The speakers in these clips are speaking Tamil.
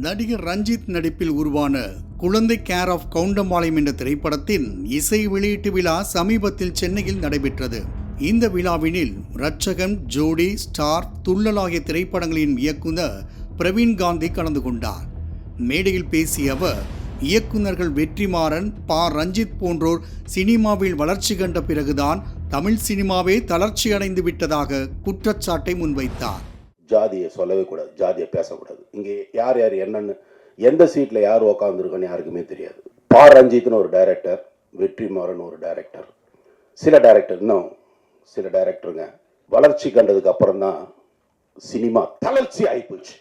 நடிகர் ரஞ்சித் நடிப்பில் உருவான குழந்தை கேர் ஆஃப் கவுண்டம்பாளையம் என்ற திரைப்படத்தின் இசை வெளியீட்டு விழா சமீபத்தில் சென்னையில் நடைபெற்றது. இந்த விழாவினில் ரட்சகன் ஜோடி ஸ்டார் துள்ளல் ஆகிய திரைப்படங்களின் இயக்குனர் பிரவீன் காந்தி கலந்து கொண்டார். மேடையில் பேசிய அவர் இயக்குனர்கள் வெற்றிமாறன் பா. ரஞ்சித் போன்றோர் சினிமாவில் வளர்ச்சி கண்ட பிறகுதான் தமிழ் சினிமாவே தளர்ச்சி அடைந்து விட்டதாக குற்றச்சாட்டை முன்வைத்தார். ஜாதியை சொல்லவே கூடாது ஜாதியை பேசக்கூடாது. இங்கே யார் யார் என்னன்னு எந்த சீட்டில் யார் உக்காந்துருக்கோன்னு யாருக்குமே தெரியாது. பா. ரஞ்சித்னு ஒரு டைரக்டர் வெற்றிமாறன் ஒரு டைரக்டர் சில டைரக்டர் இன்னும் சில டைரக்டருங்க வளர்ச்சி கண்டதுக்கு அப்புறம் தான் சினிமா தளர்ச்சி ஆகிப்போச்சு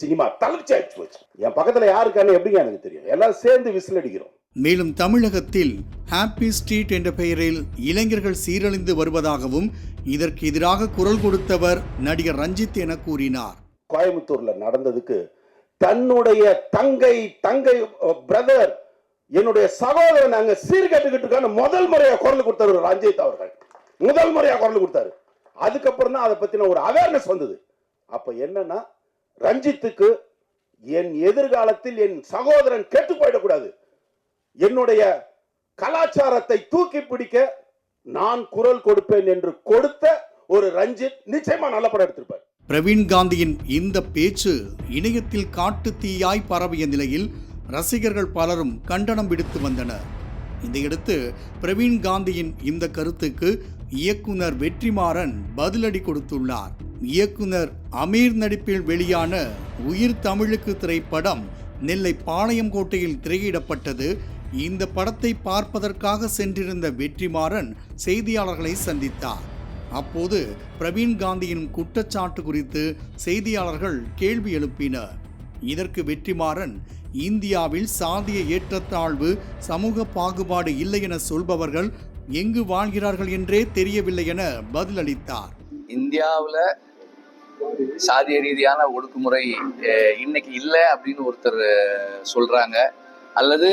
சினிமா தளர்ச்சி ஆயிடுச்சு போச்சு. என் பக்கத்தில் யாருக்கான்னு எப்படிங்க எனக்கு தெரியும்? எல்லாம் சேர்ந்து விசில் அடிக்கிறோம். மேலும் தமிழகத்தில் ஹாப்பி ஸ்ட்ரீட் என்ற பெயரில் இளைஞர்கள் சீரழிந்து வருவதாகவும் இதற்கு எதிராக குரல் கொடுத்தவர் நடிகர் ரஞ்சித் என கூறினார். கோயம்புத்தூர்ல நடந்ததுக்கு தன்னுடைய தங்கை தங்கை பிரதர் என்னுடைய சகோதரன் அங்க சீர்கட்டுக்கிட்டு இருக்கான்னு முதல் முறையா குரல் கொடுத்தாரு ரஞ்சித் அவர்கள். முதல் முறையா குரல் கொடுத்தாரு. அதுக்கப்புறம் தான் அதை பத்தின ஒரு அவேர்னஸ் வந்தது. அப்ப என்னன்னா ரஞ்சித்துக்கு என் எதிர்காலத்தில் என் சகோதரன் கெட்டு போயிடக்கூடாது. என்னுடைய கலாச்சாரத்தை தூக்கி பிடிக்க நான் குரல் கொடுப்பேன் என்று கொடுத்த ஒரு ரஞ்சித் நிச்சயமா நல்ல படம் எடுத்திருப்பார். பிரவீன் காந்தியின் இந்த பேச்சு இணையத்தில் காட்டு தீயாய் பரவிய நிலையில் ரசிகர்கள் பலரும் கண்டனம் விடுத்து வந்தனர். இதையடுத்து பிரவீன் காந்தியின் இந்த கருத்துக்கு இயக்குனர் வெற்றிமாறன் பதிலடி கொடுத்துள்ளார். இயக்குனர் அமீர் நடிப்பில் வெளியான உயிர் தமிழுக்கு திரைப்படம் நெல்லை பாளையங்கோட்டையில் திரையிடப்பட்டது. இந்த படத்தை பார்ப்பதற்காக சென்றிருந்த வெற்றிமாறன் செய்தியாளர்களை சந்தித்தார். அப்போது பிரவீன் காந்தியின் குற்றச்சாட்டு குறித்து செய்தியாளர்கள் கேள்வி எழுப்பினர். இதற்கு வெற்றிமாறன் இந்தியாவில் சாதிய ஏற்றத்தாழ்வு சமூக பாகுபாடு இல்லை என சொல்பவர்கள் எங்கு வாழ்கிறார்கள் என்றே தெரியவில்லை என பதிலளித்தார். இந்தியாவில் சாதிய ரீதியான ஒடுக்குமுறை இன்னைக்கு இல்லை அப்படின்னு ஒருத்தர் சொல்றாங்க. அல்லது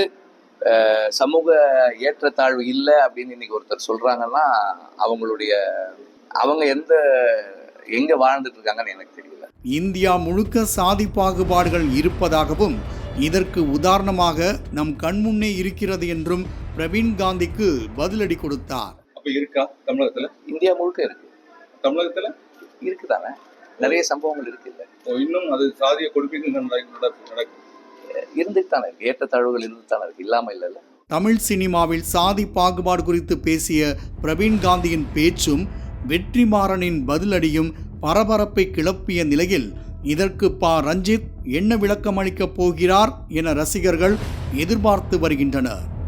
சமூக ஏற்றத்தாழ்வு இல்லை அப்படின்னு இன்னைக்கு ஒருத்தர் சொல்றாங்கன்னா அவங்களுடைய அவங்க எந்த எங்க வாழ்ந்துட்டு இருக்காங்கன்னு எனக்கு தெரியல. இந்தியா முழுக்க சாதி பாகுபாடுகள் இருப்பதாகவும் இதற்கு உதாரணமாக நம் கண்முன்னே இருக்கிறது என்றும் பிரவீன் காந்திக்கு பதிலடி கொடுத்தார். அப்ப இருக்கா தமிழகத்துல? இந்தியா முழுக்க இருக்கு. தமிழகத்துல? இருக்குதானே? நிறைய சம்பவங்கள் இருக்குல்ல ஓ, இன்னும் அது சாதிய கொடுமைகள் நடக்கு- நடக்கு- இருக்கு. ஏற்றத்தாழ்வுகள் இருக்கு. இல்லைல்ல தமிழ் சினிமாவில் சாதி பாகுபாடு குறித்து பேசிய பிரவீன் காந்தியின் பேச்சும் வெற்றிமாறனின் பதிலடியும் பரபரப்பை கிளப்பிய நிலையில் இதற்கு பா. ரஞ்சித் என்ன விளக்கம் அளிக்கப் போகிறார் என ரசிகர்கள் எதிர்பார்த்து வருகின்றனர்.